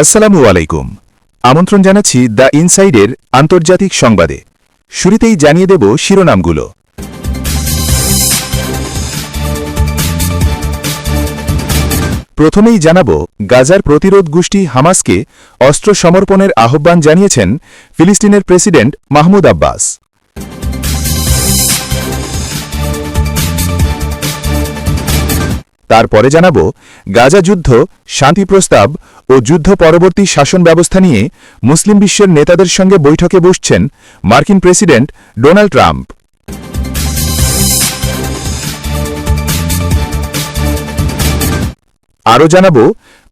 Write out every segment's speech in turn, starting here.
আসসালামু আলাইকুম। আমন্ত্রণ জানাচ্ছি দ্য ইনসাইডের আন্তর্জাতিক সংবাদে। শুরুতেই জানিয়ে দেব শিরোনামগুলো। প্রথমেই জানাব, গাজার প্রতিরোধ গোষ্ঠী হামাসকে অস্ত্র সমর্পণের আহ্বান জানিয়েছেন ফিলিস্তিনের প্রেসিডেন্ট মাহমুদ আব্বাস। তারপরে জানাব, গাজা যুদ্ধ, শান্তি প্রস্তাব ও যুদ্ধ পরবর্তী শাসন ব্যবস্থা নিয়ে মুসলিম বিশ্বের নেতাদের সঙ্গে বৈঠকে বসছেন মার্কিন প্রেসিডেন্ট ডোনাল্ড ট্রাম্প। আরও জানাব,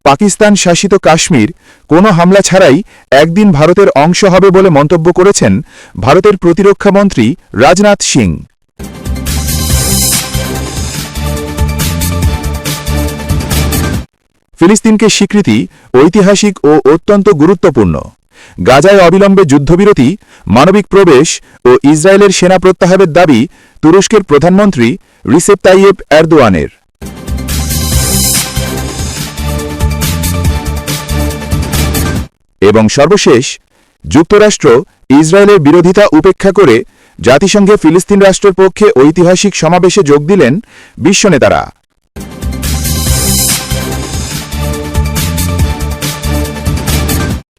পাকিস্তান শাসিত কাশ্মীর কোনো হামলা ছাড়াই একদিন ভারতের অংশ হবে বলে মন্তব্য করেছেন ভারতের প্রতিরক্ষামন্ত্রী রাজনাথ সিং। ফিলিস্তিনকে স্বীকৃতি ঐতিহাসিক ও অত্যন্ত গুরুত্বপূর্ণ। গাজায় অবিলম্বে যুদ্ধবিরতি, মানবিক প্রবেশ ও ইসরায়েলের সেনা প্রত্যাহারের দাবি তুরস্কের প্রধানমন্ত্রী রিসেপ তাইয়েব এরদোয়ানের। এবং সর্বশেষ, যুক্তরাষ্ট্র ইসরায়েলের বিরোধিতা উপেক্ষা করে জাতিসংঘে ফিলিস্তিন রাষ্ট্রের পক্ষে ঐতিহাসিক সমাবেশে যোগ দিলেন বিশ্বনেতারা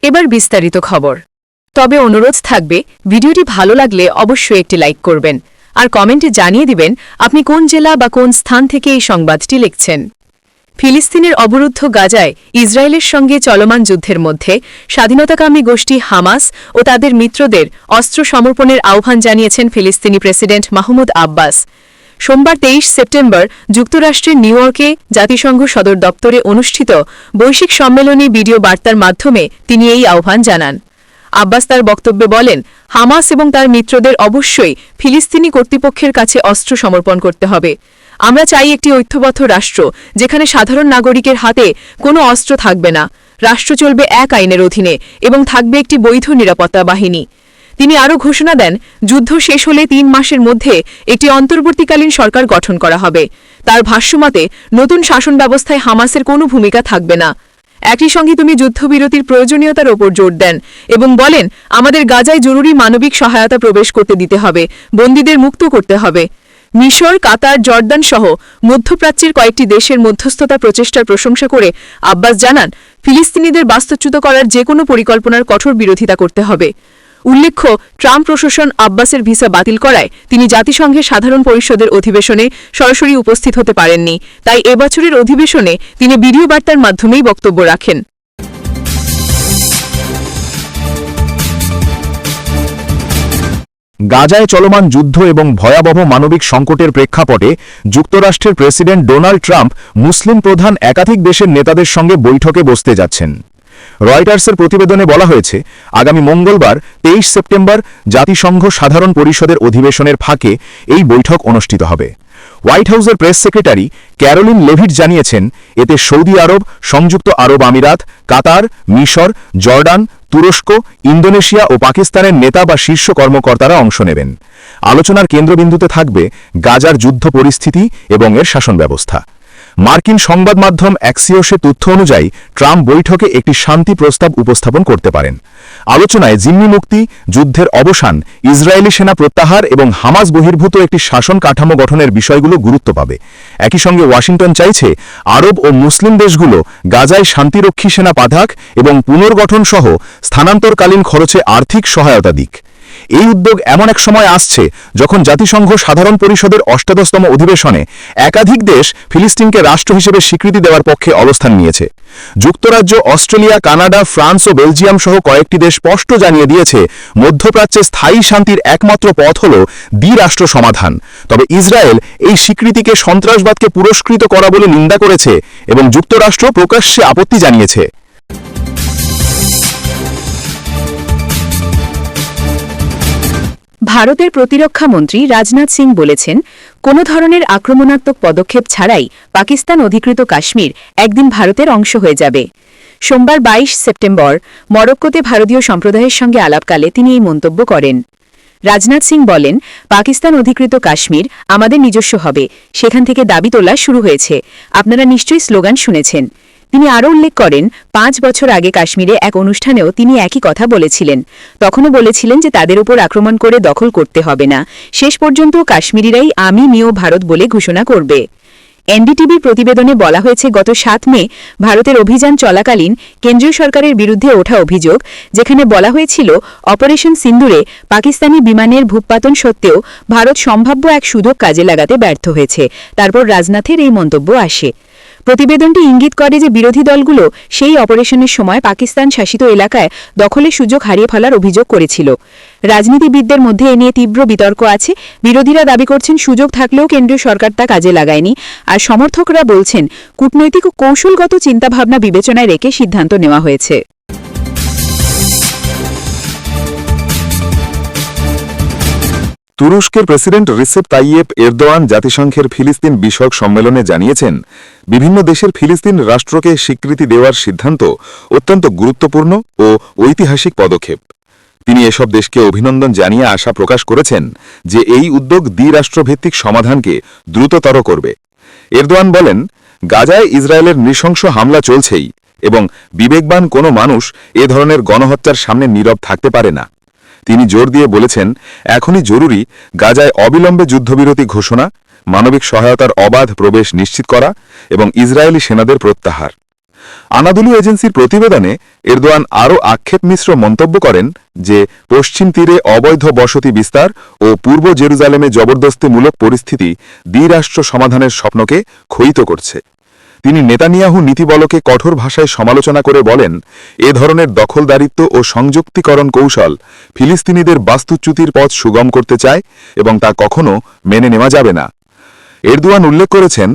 এবার বিস্তারিত খবর। তবে অনুরোধ থাকবে, ভিডিওটি ভালো লাগলে অবশ্যই একটি লাইক করবেন। আর কমেন্টে জানিয়ে দিবেন, আপনি কোন জেলা বা কোন স্থান থেকে এই সংবাদটি লিখছেন। ফিলিস্তিনের অবরুদ্ধ গাজায় ইসরায়েলের সঙ্গে চলমান যুদ্ধের মধ্যে স্বাধীনতাকামী গোষ্ঠী হামাস ও তাদের মিত্রদের অস্ত্র সমর্পণের আহ্বান জানিয়েছেন ফিলিস্তিনি প্রেসিডেন্ট মাহমুদ আব্বাস। সোমবার তেইশ সেপ্টেম্বর যুক্তরাষ্ট্রের নিউ ইয়র্কে জাতিসংঘ সদর দপ্তরে অনুষ্ঠিত বৈশ্বিক সম্মেলনী ভিডিও বার্তার মাধ্যমে তিনি এই আহ্বান জানান। আব্বাস তার বক্তব্যে বলেন, হামাস এবং তার মিত্রদের অবশ্যই ফিলিস্তিনি কর্তৃপক্ষের কাছে অস্ত্র সমর্পণ করতে হবে। আমরা চাই একটি ঐক্যবদ্ধ রাষ্ট্র, যেখানে সাধারণ নাগরিকের হাতে কোনো অস্ত্র থাকবে না। রাষ্ট্র চলবে এক আইনের অধীনে এবং থাকবে একটি বৈধ নিরাপত্তা বাহিনী। তিনি আরও ঘোষণা দেন, যুদ্ধ শেষ হলে তিন মাসের মধ্যে একটি অন্তর্বর্তীকালীন সরকার গঠন করা হবে। তার ভাষ্যমতে, নতুন শাসন ব্যবস্থায় হামাসের কোনো ভূমিকা থাকবে না। একই সঙ্গে তুমি যুদ্ধবিরতির প্রয়োজনীয়তার ওপর জোর দেন এবং বলেন, আমাদের গাজায় জরুরি মানবিক সহায়তা প্রবেশ করতে দিতে হবে, বন্দীদের মুক্ত করতে হবে। মিশর, কাতার, জর্দান সহ মধ্যপ্রাচ্যের কয়েকটি দেশের মধ্যস্থতা প্রচেষ্টার প্রশংসা করে আব্বাস জানান, ফিলিস্তিনিদের বাস্তুচ্যুত করার যে কোনো পরিকল্পনার কঠোর বিরোধিতা করতে হবে। উল্লেখ্য, ট্রাম্প প্রশাসন আব্বাসের ভিসা বাতিল করায় তিনি জাতিসংঘের সাধারণ পরিষদের অধিবেশনে সরাসরি উপস্থিত হতে পারেননি। তাই এবছরের অধিবেশনে তিনি ভিডিও বার্তার মাধ্যমেই বক্তব্য রাখেন। গাজায় চলমান যুদ্ধ এবং ভয়াবহ মানবিক সংকটের প্রেক্ষাপটে যুক্তরাষ্ট্রের প্রেসিডেন্ট ডোনাল্ড ট্রাম্প মুসলিম প্রধান একাধিক দেশের নেতাদের সঙ্গে বৈঠকে বসতে যাচ্ছেন। রয়টার্সের প্রতিবেদনে বলা হয়েছে, আগামী মঙ্গলবার তেইশ সেপ্টেম্বর জাতিসংঘ সাধারণ পরিষদের অধিবেশনের ফাঁকে এই বৈঠক অনুষ্ঠিত হবে। হোয়াইট হাউসের প্রেস সেক্রেটারি ক্যারোলিন লেভিট জানিয়েছেন, এতে সৌদি আরব, সংযুক্ত আরব আমিরাত, কাতার, মিশর, জর্ডান, তুরস্ক, ইন্দোনেশিয়া ও পাকিস্তানের নেতা বা শীর্ষ কর্মকর্তারা অংশ নেবেন। আলোচনার কেন্দ্রবিন্দুতে থাকবে গাজার যুদ্ধ পরিস্থিতি এবং এর শাসন ব্যবস্থা। মার্কিন সংবাদ মাধ্যম অ্যাক্সিওসের তথ্য অনুযায়ী ট্রাম্প বৈঠকে একটি শান্তি প্রস্তাব উপস্থাপন করতে পারেন। আলোচনায় জিম্মি মুক্তি, যুদ্ধের অবসান, ইসরায়েলি সেনা প্রত্যাহার এবং হামাজ বহির্ভূত একটি শাসন কাঠামো গঠনের বিষয়গুলো গুরুত্ব পাবে। একই সঙ্গে ওয়াশিংটন চাইছে আরব ও মুসলিম দেশগুলো গাজায় শান্তিরক্ষী সেনা পাঠাক এবং পুনর্গঠন সহ স্থানান্তরকালীন খরচে আর্থিক সহায়তা দিক। এই উদ্যোগ এমন এক সময় আসছে যখন জাতিসংঘ সাধারণ পরিষদের অষ্টাদশতম অধিবেশনে একাধিক দেশ ফিলিস্তিনকে রাষ্ট্র হিসেবে স্বীকৃতি দেওয়ার পক্ষে অবস্থান নিয়েছে। যুক্তরাজ্য, অস্ট্রেলিয়া, কানাডা, ফ্রান্স ও বেলজিয়াম সহ কয়েকটি দেশ স্পষ্ট জানিয়ে দিয়েছে, মধ্যপ্রাচ্যে স্থায়ী শান্তির একমাত্র পথ হল দ্বিরাষ্ট্র সমাধান। তবে ইসরায়েল এই স্বীকৃতিকে সন্ত্রাসবাদকে পুরস্কৃত করা বলে নিন্দা করেছে এবং যুক্তরাষ্ট্র প্রকাশ্যে আপত্তি জানিয়েছে। ভারতের প্রতিরক্ষা মন্ত্রী রাজনাথ সিং বলেছেন, কোনো ধরনের আক্রমণাত্মক পদক্ষেপ ছাড়াই পাকিস্তান অধিকৃত কাশ্মীর একদিন ভারতের অংশ হয়ে যাবে। সোমবার ২২ সেপ্টেম্বর মরক্কোতে ভারতীয় সম্প্রদায়ের সঙ্গে আলাপকালে তিনি এই মন্তব্য করেন। রাজনাথ সিং বলেন, পাকিস্তান অধিকৃত কাশ্মীর আমাদের নিজস্ব হবে। সেখান থেকে দাবি তোলা শুরু হয়েছে। আপনারা নিশ্চয়ই স্লোগান শুনেছেন। তিনি আরও উল্লেখ করেন, পাঁচ বছর আগে কাশ্মীরে এক অনুষ্ঠানেও তিনি একই কথা বলেছিলেন। তখনও বলেছিলেন যে তাদের উপর আক্রমণ করে দখল করতে হবে না। শেষ পর্যন্ত কাশ্মীরিরাই আমি নিও ভারত বলে ঘোষণা করবে। এনডিটিভির প্রতিবেদনে বলা হয়েছে, গত সাত মে ভারতের অভিযান চলাকালীন কেন্দ্রীয় সরকারের বিরুদ্ধে ওঠা অভিযোগ, যেখানে বলা হয়েছিল, অপারেশন সিন্দুরে পাকিস্তানি বিমানের ভূপাতন সত্ত্বেও ভারত সম্ভাব্য এক সুযোগ কাজে লাগাতে ব্যর্থ হয়েছে। তারপর রাজনাথের এই মন্তব্য আসে। প্রতিবেদনটি ইঙ্গিত করে যে বিরোধী দলগুলো সেই অপারেশনের সময় পাকিস্তান শাসিত এলাকায় দখলের সুযোগ হারিয়ে ফেলার অভিযোগ করেছিল। রাজনীতিবিদদের মধ্যে এ নিয়ে তীব্র বিতর্ক আছে। বিরোধীরা দাবি করছেন, সুযোগ থাকলেও কেন্দ্রীয় সরকার তা কাজে লাগায়নি। আর সমর্থকরা বলছেন, কূটনৈতিক ও কৌশলগত চিন্তাভাবনা বিবেচনায় রেখে সিদ্ধান্ত নেওয়া হয়েছে। তুরস্কের প্রেসিডেন্ট রিসেপ তাইয়েপ এরদোয়ান জাতিসংঘের ফিলিস্তিন বিষয়ক সম্মেলনে জানিয়েছেন, বিভিন্ন দেশের ফিলিস্তিন রাষ্ট্রকে স্বীকৃতি দেওয়ার সিদ্ধান্ত অত্যন্ত গুরুত্বপূর্ণ ও ঐতিহাসিক পদক্ষেপ। তিনি এসব দেশকে অভিনন্দন জানিয়ে আশা প্রকাশ করেছেন যে এই উদ্যোগ দ্বিরাষ্ট্রভিত্তিক সমাধানকে দ্রুততর করবে। এরদোয়ান বলেন, গাজায় ইসরায়েলের নৃশংস হামলা চলছেই এবং বিবেকবান কোনো মানুষ এ ধরনের গণহত্যার সামনে নীরব থাকতে পারে না। তিনি জোর দিয়ে বলেছেন, এখনই জরুরি গাজায় অবিলম্বে যুদ্ধবিরতি ঘোষণা, মানবিক সহায়তার অবাধ প্রবেশ নিশ্চিত করা এবং ইসরায়েলি সেনাদের প্রত্যাহার। আনাদুলু এজেন্সির প্রতিবেদনে এরদোয়ান আরও আক্ষেপ মিশ্র মন্তব্য করেন যে, পশ্চিম তীরে অবৈধ বসতি বিস্তার ও পূর্ব জেরুজালেমে জবরদস্তিমূলক পরিস্থিতি দ্বিরাষ্ট্র সমাধানের স্বপ্নকে ক্ষয়িত করছে। তিনি নেতানিয়াহু নীতিবলকে কঠোর ভাষায় সমালোচনা করে বলেন, এ ধরনের দখলদারিত্ব ও সংযুক্তিকরণ কৌশল ফিলিস্তিনিদের বাস্তুচ্যুতির পথ সুগম করতে চায় এবং তা কখনও মেনে নেওয়া যাবে না। এরদোয়ান উল্লেখ করেছেন,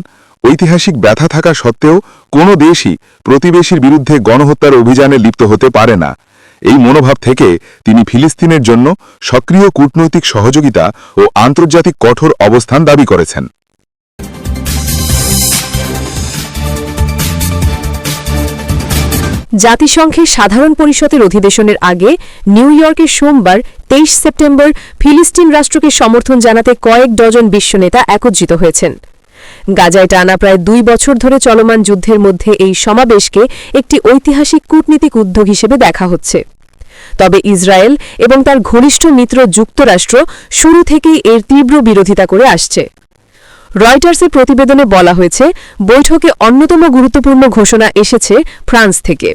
ঐতিহাসিক ব্যথা থাকা সত্ত্বেও কোনো দেশই প্রতিবেশীর বিরুদ্ধে গণহত্যার অভিযানে লিপ্ত হতে পারে না। এই মনোভাব থেকে তিনি ফিলিস্তিনের জন্য সক্রিয় কূটনৈতিক সহযোগিতা ও আন্তর্জাতিক কঠোর অবস্থান দাবি করেছেন। জাতিসংঘের সাধারণ পরিষদের অধিবেশনের আগে নিউ ইয়র্কে সোমবার তেইশ সেপ্টেম্বর ফিলিস্তিন রাষ্ট্রকে সমর্থন জানাতে কয়েক ডজন বিশ্বনেতা একত্রিত হয়েছেন। গাজায় টানা প্রায় দুই বছর ধরে চলমান যুদ্ধের মধ্যে এই সমাবেশকে একটি ঐতিহাসিক কূটনীতিক উদ্যোগ হিসেবে দেখা হচ্ছে। তবে ইসরায়েল এবং তার ঘনিষ্ঠ মিত্র যুক্তরাষ্ট্র শুরু থেকেই এর তীব্র বিরোধিতা করে আসছে। রয়টার্সের প্রতিবেদনে বলা হয়েছে, বৈঠকে অন্যতম গুরুত্বপূর্ণ ঘোষণা এসেছে ফ্রান্স থেকে।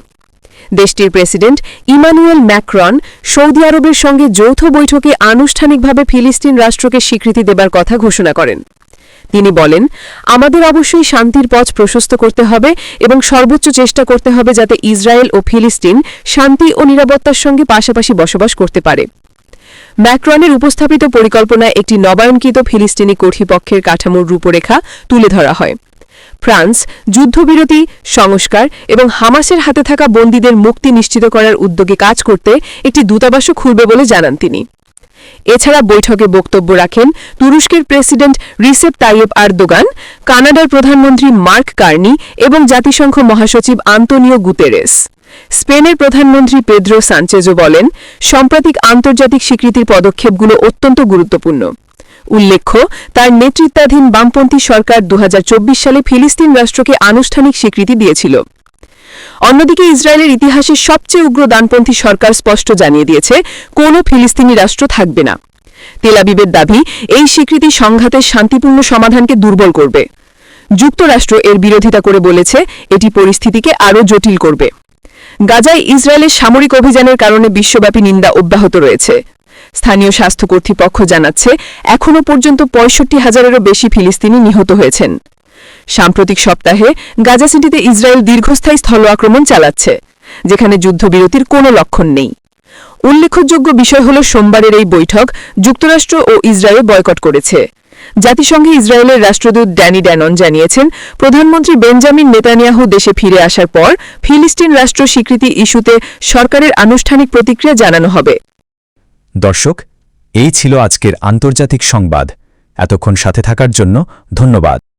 দেশটির প্রেসিডেন্ট ইমানুয়েল ম্যাক্রন সৌদি আরবের সঙ্গে যৌথ বৈঠকে আনুষ্ঠানিকভাবে ফিলিস্তিন রাষ্ট্রকে স্বীকৃতি দেবার কথা ঘোষণা করেন। তিনি বলেন, আমাদের অবশ্যই শান্তির পথ প্রশস্ত করতে হবে এবং সর্বোচ্চ চেষ্টা করতে হবে যাতে ইসরায়েল ও ফিলিস্তিন শান্তি ও নিরাপত্তার সঙ্গে পাশাপাশি বসবাস করতে পারে। ম্যাক্রনের উপস্থাপিত পরিকল্পনায় একটি নবায়নকৃত ফিলিস্তিনি কর্তৃপক্ষের কাঠামোর রূপরেখা তুলে ধরা হয়। ফ্রান্স, যুদ্ধবিরতি, সংস্কার এবং হামাসের হাতে থাকা বন্দীদের মুক্তি নিশ্চিত করার উদ্যোগে কাজ করতে একটি দূতাবাসও খুলবে বলে জানান তিনি। এছাড়া বৈঠকে বক্তব্য রাখেন তুরস্কের প্রেসিডেন্ট রিসেপ তাইয়েব আরদোগান, কানাডার প্রধানমন্ত্রী মার্ক কার্নি এবং জাতিসংঘ মহাসচিব আন্তোনিও গুতেরেস। স্পেনের প্রধানমন্ত্রী পেদ্রো সানচেজো বলেন, সাম্প্রতিক আন্তর্জাতিক স্বীকৃতির পদক্ষেপগুলো অত্যন্ত গুরুত্বপূর্ণ। উল্লেখ্য, তার নেতৃত্বাধীন বামপন্থী সরকার দু হাজার চব্বিশ সালে ফিলিস্তিন রাষ্ট্রকে আনুষ্ঠানিক স্বীকৃতি দিয়েছিল। অন্যদিকে ইসরায়েলের ইতিহাসের সবচেয়ে উগ্র ডানপন্থী সরকার স্পষ্ট জানিয়ে দিয়েছে, কোনো ফিলিস্তিনি রাষ্ট্র থাকবে না। তেলাবিবের দাবি, এই স্বীকৃতি সংঘাতের শান্তিপূর্ণ সমাধানকে দুর্বল করবে। যুক্তরাষ্ট্র এর বিরোধিতা করে বলেছে, এটি পরিস্থিতিকে আরও জটিল করবে। গাজায় ইসরায়েলের সামরিক অভিযানের কারণে বিশ্বব্যাপী নিন্দা অব্যাহত রয়েছে। স্থানীয় স্বাস্থ্য কর্তৃপক্ষ জানাচ্ছে, এখনও পর্যন্ত পঁয়ষট্টি হাজারেরও বেশি ফিলিস্তিনি নিহত হয়েছেন। সাম্প্রতিক সপ্তাহে গাজা সিটিতে ইসরায়েল দীর্ঘস্থায়ী স্থল আক্রমণ চালাচ্ছে, যেখানে যুদ্ধবিরতির কোনো লক্ষণ নেই। উল্লেখযোগ্য বিষয় হল সোমবারের এই বৈঠক যুক্তরাষ্ট্র ও ইসরায়েল বয়কট করেছে। জাতিসংঘে ইসরায়েলের রাষ্ট্রদূত ড্যানি ড্যানন জানিয়েছেন, প্রধানমন্ত্রী বেঞ্জামিন নেতানিয়াহু দেশে ফিরে আসার পর ফিলিস্তিন রাষ্ট্র স্বীকৃতি ইস্যুতে সরকারের আনুষ্ঠানিক প্রতিক্রিয়া জানানো হবে। দর্শক, এই ছিল আজকের আন্তর্জাতিক সংবাদ। এতক্ষণ সাথে থাকার জন্য ধন্যবাদ।